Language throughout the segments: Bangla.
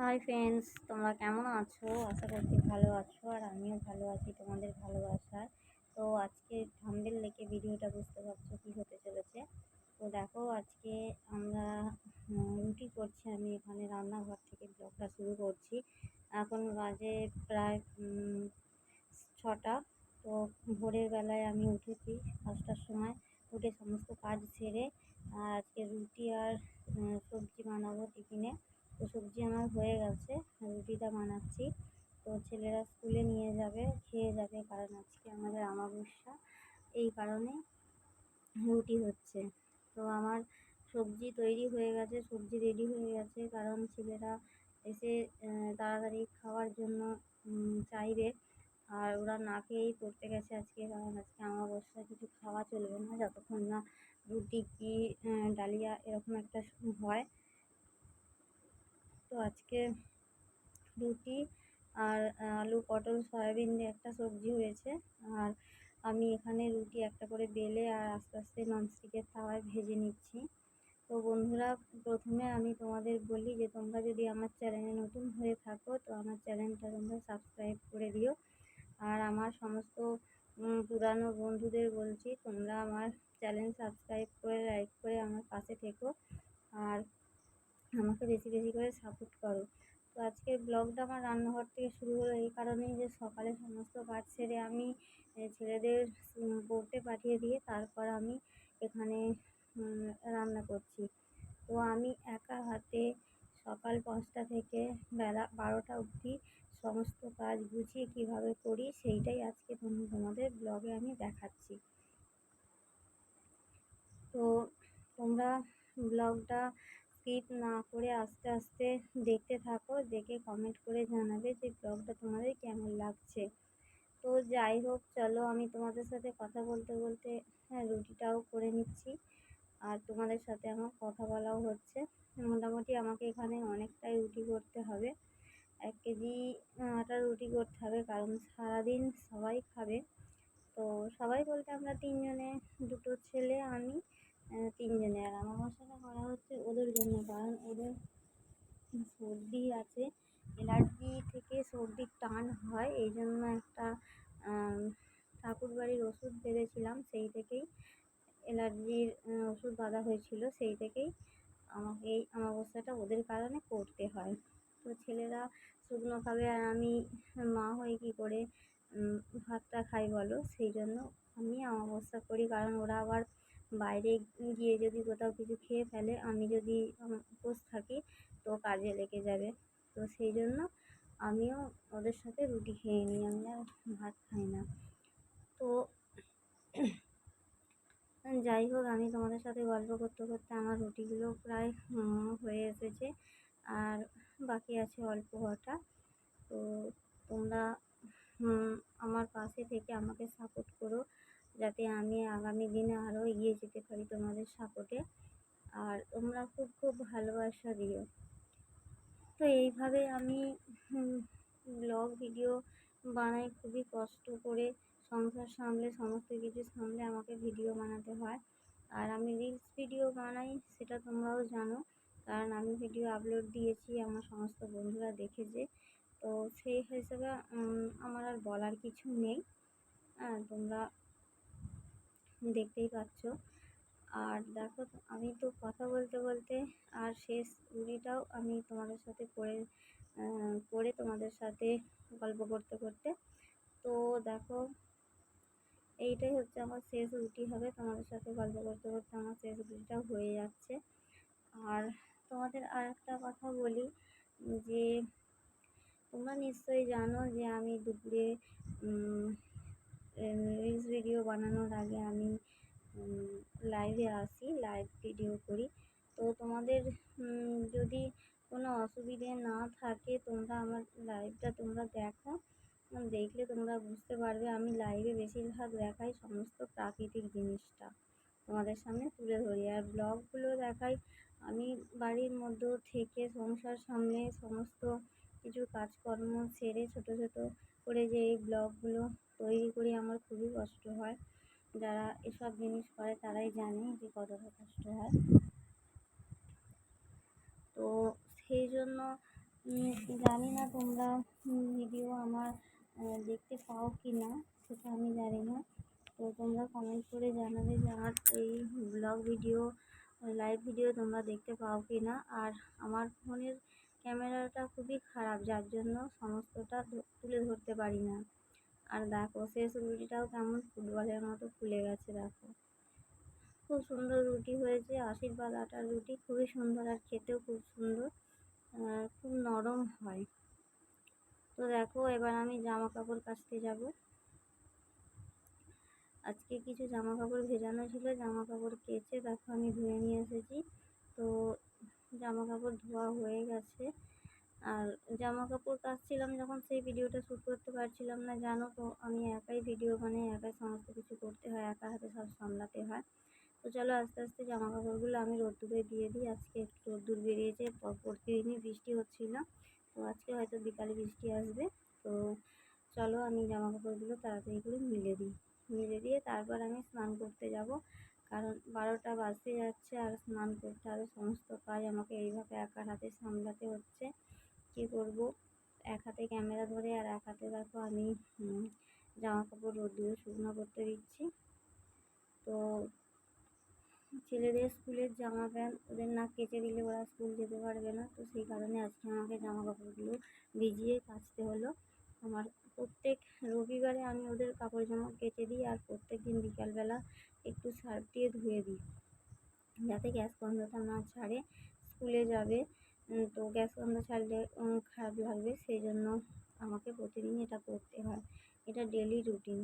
হাই ফ্রেন্ডস তোমরা কেমন আছো? আশা করছি ভালো আছো আর আমিও ভালো আছি, তোমাদের ভালোবাসায় তো আজকে থাম্বেল দেখে ভিডিওটা বুঝতে পারছ কী হতে চলেছে। তো দেখো, আজকে আমরা রুটি করছি আমি এখানে, রান্নাঘর থেকে ব্লগটা শুরু করছি। এখন বাজে প্রায় ছটা। তো ভোরের বেলায় আমি উঠেছি পাঁচটার সময়, উঠে সমস্ত কাজ সেরে আজকে রুটি আর সবজি বানাবো টিফিনে। তো সবজি আমার হয়ে গেছে রুটিটা বানাচ্ছি। তো ছেলেরা স্কুলে নিয়ে যাবে, খেয়ে যাবে, কারণ আজকে আমাদের আমাবস্যা এই কারণে রুটি হচ্ছে। তো আমার সবজি তৈরি হয়ে গেছে, সবজি রেডি হয়ে গেছে, কারণ ছেলেরা এসে তাড়াতাড়ি খাওয়ার জন্য চাইবে। আর ওরা না খেয়েই পড়তে গেছে আজকে, কারণ আজকে আমাবস্যায় কিছু খাওয়া চলবে না, যতক্ষণ না রুটি কি ডালিয়া এরকম একটা হয়। তো আজকে রুটি আর আলু, পটল, সয়াবিন দিয়ে একটা সবজি হয়েছে। আর আমি এখানে রুটি একটা করে বেলে আর আস্তে আস্তে ননস্টিকের তাওয়ায় ভেজে নিচ্ছি। তো বন্ধুরা, প্রথমে আমি তোমাদের বলি যে, তোমরা যদি আমার চ্যানেলে নতুন হয়ে থাকো, তো আমার চ্যানেলটা তোমরা সাবস্ক্রাইব করে দিও। আর আমার সমস্ত পুরানো বন্ধুদের বলছি, তোমরা আমার চ্যানেল সাবস্ক্রাইব করে, লাইক করে আমার পাশে থেকো। আর আমাকে বেশি বেশি করে সাপোর্ট করো। তো আজকের ব্লগটা আমার রান্নাঘর থেকে শুরু হলো এই কারণেই যে সকালে সমস্ত কাজ সেরে আমি ছেলেদের পড়তে পাঠিয়ে দিয়ে তারপর আমি এখানে রান্না করছি। তো আমি একা হাতে সকাল পাঁচটা থেকে বেলা বারোটা অবধি সমস্ত কাজ গুছিয়ে কীভাবে করি সেইটাই আজকে তোমাদের ব্লগে আমি দেখাচ্ছি। তো তোমরা ব্লগটা স্কিপ না করে আস্তে আস্তে দেখতে থাকো, দেখে কমেন্ট করে জানাবে যে ব্লগটা তোমাদের কেমন লাগছে। তো যাই হোক, চলো আমি তোমাদের সাথে কথা বলতে বলতে হ্যাঁ রুটিটাও করে নিচ্ছি। আর তোমাদের সাথে আমার কথা বলাও হচ্ছে। মোটামুটি আমাকে এখানে অনেকটাই রুটি করতে হবে। এক কেজি আটার রুটি করতে হবে, কারণ সারাদিন সবাই খাবে। তো সবাই বলতে আমরা তিনজনে, দুটো ছেলে, আমি তিনজনে। আর আমার মশলা করা হচ্ছে ওদের জন্য, কারণ ওদের সর্দি আছে, অ্যালার্জি থেকে সর্দির টান হয়, এই জন্য একটা ঠাকুর বাড়ির ওষুধ বেঁধেছিলাম সেই থেকেই অ্যালার্জির ওষুধ বাঁধা হয়েছিল, সেই থেকেই আমাকে এই অমাবস্যাটা ওদের কারণে করতে হয়। তো ছেলেরা শুকনো খাবে আর আমি মা হয়ে কী করে ভাতটা খাই বলো? সেই জন্য আমি অমাবস্যা করি, কারণ ওরা আবার বাইরে গিয়ে যদি কোথাও কিছু খেয়ে ফেলে, আমি যদি উপোস থাকি, তো কাজে লেগে যাবে। তো সেই জন্য আমিও ওদের সাথে রুটি খেয়ে নিই, আমি আর ভাত খাই না। তো যাই হোক, আমি তোমাদের সাথে গল্প করতে করতে আমার রুটিগুলো প্রায় হয়ে এসেছে। আর বাকি আছে অল্প কটা। তো তোমরা আমার পাশে থেকে আমাকে সাপোর্ট করো। যাতে আমি আগামী দিনে আরও এগিয়ে যেতে পারি তোমাদের সাপোর্টে। আর তোমরা খুব খুব ভালোবাসা দিও। তো এইভাবে আমি ব্লগ ভিডিও বানাই। খুবই কষ্ট করে সংসার সামলে, সমস্ত কিছু সামলে আমাকে ভিডিও বানাতে হয়। আর আমি রিলস ভিডিও বানাই, সেটা তোমরাও জানো। কারণ আমি ভিডিও আপলোড দিয়েছি, আমার সমস্ত বন্ধুরা দেখেছে। তো সেই হিসেবে আমার আর বলার কিছু নেই। হ্যাঁ তোমরা দেখতেই পাচ্ছ। আর দেখো, আমি তো কথা বলতে বলতে আর শেষ রুটিটাও আমি তোমাদের সাথে করে করে তোমাদের সাথে গল্প করতে করতে। তো দেখো, এইটাই হচ্ছে আমার শেষ রুটি হবে। তোমাদের সাথে গল্প করতে করতে আমার শেষ রুটিটাও হয়ে যাচ্ছে। আর তোমাদের আর একটা কথা বলি, যে তোমরা নিশ্চয়ই জানো যে আমি দুপুরে রিলস ভিডিও বানানোর আগে আমি লাইভে আসি লাইভ ভিডিও করি। তো তোমাদের যদি কোনো অসুবিধে না থাকে, তোমরা আমার লাইভটা তোমরা দেখো। দেখলে তোমরা বুঝতে পারবে আমি লাইভে বেশিরভাগ দেখাই সমস্ত প্রাকৃতিক জিনিসটা তোমাদের সামনে তুলে ধরি। আর ব্লগগুলো দেখাই আমি বাড়ির মধ্যে থেকে সংসার সামলে সমস্ত কিছু কাজকর্ম সেরে ছোটো ছোটো করে যে এই ব্লগগুলো তৈরি করি, আমার খুবই কষ্ট হয়। যারা এসব জিনিস করে, তারাই জানে যে কতটা কষ্ট হয়। তো সেই জন্য জানি না তোমরা ভিডিও আমার দেখতে পাও কি না সেটা আমি জানি না। তো তোমরা কমেন্ট করে জানাবে যে আমার এই ব্লগ ভিডিও লাইভ ভিডিও তোমরা দেখতে পাও কি না আর আমার ফোনের ক্যামেরাটা খুবই খারাপ, যার জন্য সমস্তটা তুলে ধরতে পারি না। আর দেখো শেষ রুটিটাও কেমন ফুটবলের মতো ফুলে গেছে, দেখো। খুব সুন্দর রুটি হয়েছে, আশীর্বাদ আটার রুটি, খুবই সুন্দর আর খেতেও খুব সুন্দর খুব নরম হয়। তো দেখো, এবার আমি জামা কাপড় কাচতে যাব। আজকে কিছু জামা কাপড় ভেজানো ছিল জামা কাপড় কেচে দেখো আমি ধুয়ে নিয়ে এসেছি। তো জামা কাপড় ধোয়া হয়ে গেছে। আর জামা কাপড় কাচছিলাম যখন সেই ভিডিওটা শ্যুট করতে পারছিলাম না, জানো তো আমি একাই ভিডিও মানে একাই সমস্ত কিছু করতে হয়, একা হাতে সব সামলাতে হয়। তো চলো আস্তে আস্তে জামা কাপড়গুলো আমি রোদ্দুরে দিয়ে দিই, আজকে একটু রোদ্দুর বেরিয়েছে প্রতিদিনই বৃষ্টি হচ্ছিল। তো আজকে হয়তো বিকালে বৃষ্টি আসবে, তো চলো আমি জামা কাপড়গুলো তাড়াতাড়ি করে মিলে দিই। মিলে দিয়ে তারপর আমি স্নান করতে যাব, কারণ বারোটা বাজতে যাচ্ছে আর স্নান করতে হবে সমস্ত কাজ আমাকে এইভাবে একার হাতে সামলাতে হচ্ছে। কী করব? এক হাতে ক্যামেরা ধরে আর এক হাতে দেখো আমি জামা কাপড় রোদ্দুরে শুকনো করতে দিচ্ছি। তো ছেলেদের স্কুলের জামা প্যান্ট ওদের না কেচে দিলে ওরা স্কুল যেতে পারবে না। তো সেই কারণে আজকে আমাকে জামা কাপড়গুলো ভিজিয়ে কাচতে হলো। আমার প্রত্যেক রবিবারে আমি ওদের কাপড় জামা কেচে দিই আর প্রত্যেক দিন বিকালবেলা একটু সার্ফ দিয়ে ধুয়ে দিই। যাতে গ্যাস গন্ধটা না ছাড়ে, স্কুলে যাবে। তো গ্যাস গন্ধ ছাড়লে খারাপ লাগবে সেই জন্য আমাকে প্রতিদিন এটা করতে হয়। এটা ডেলি রুটিন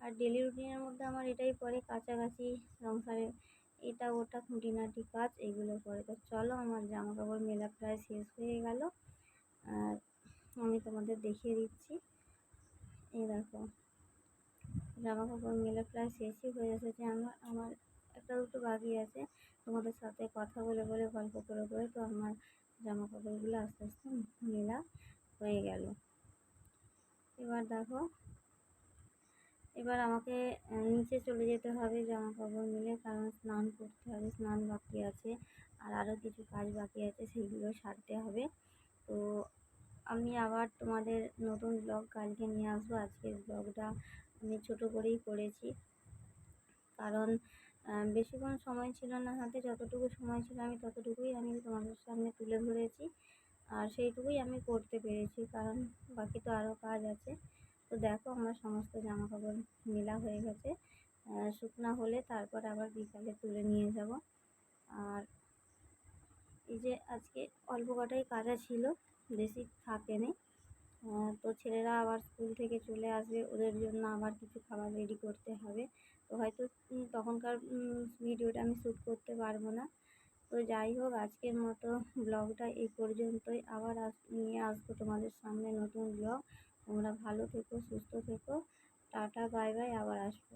আর ডেলি রুটিনের মধ্যে আমার এটাই পড়ে, কাছাকাছি সংসারে। এটা ওটা খুঁটিনাটি কাজ, এগুলো পড়ে। তো চলো, আমার জামা কাপড় মেলা প্রায় শেষ হয়ে গেল। আর আমি তোমাদের দেখিয়ে দিচ্ছি। এই দেখো জামা কাপড় মেলা প্রায় শেষই হয়ে এসেছে। আমার আমার একটা দুটো বাকি আছে। তোমাদের সাথে কথা বলে বলে, গল্প করে করে তো আমার জামা কাপড়গুলো আস্তে আস্তে মেলা হয়ে গেল। এবার দেখো, এবার আমাকে নিচে চলে যেতে হবে জামা কাপড় মিলে, কারণ স্নান করতে হবে, স্নান বাকি আছে, আর আরও কিছু কাজ বাকি আছে সেইগুলো সারতে হবে। তো আমি আবার তোমাদের নতুন ব্লগ কালকে নিয়ে আসব। আজকের ব্লগটা আমি ছোটো করেই করেছি, কারণ বেশিক্ষণ সময় ছিল না হাতে, যতটুকু সময় ছিল আমি ততটুকুই আমি তোমাদের সামনে তুলে ধরেছি। আর সেইটুকুই আমি করতে পেরেছি, কারণ বাকি তো আরও কাজ আছে। তো দেখো আমার সমস্ত জামা কাপড় মেলা হয়ে গেছে। শুকনো হলে তারপর আবার বিকালে তুলে নিয়ে যাব। আর এই যে আজকে অল্প কটাই কাজা ছিল, বেশি থাকেনি তো ছেলেরা আবার স্কুল থেকে চলে আসবে, ওদের জন্য আবার কিছু খাবার রেডি করতে হবে। তো হয়তো তখনকার ভিডিওটা আমি শ্যুট করতে পারব না। তো যাই হোক, আজকের মতো ব্লগটা এই পর্যন্তই। আবার আস, নিয়ে আসব তোমাদের সামনে নতুন ব্লগ তোমরা ভালো থেকো, সুস্থ থেকো। টাটা বাই বাই আবার আসব।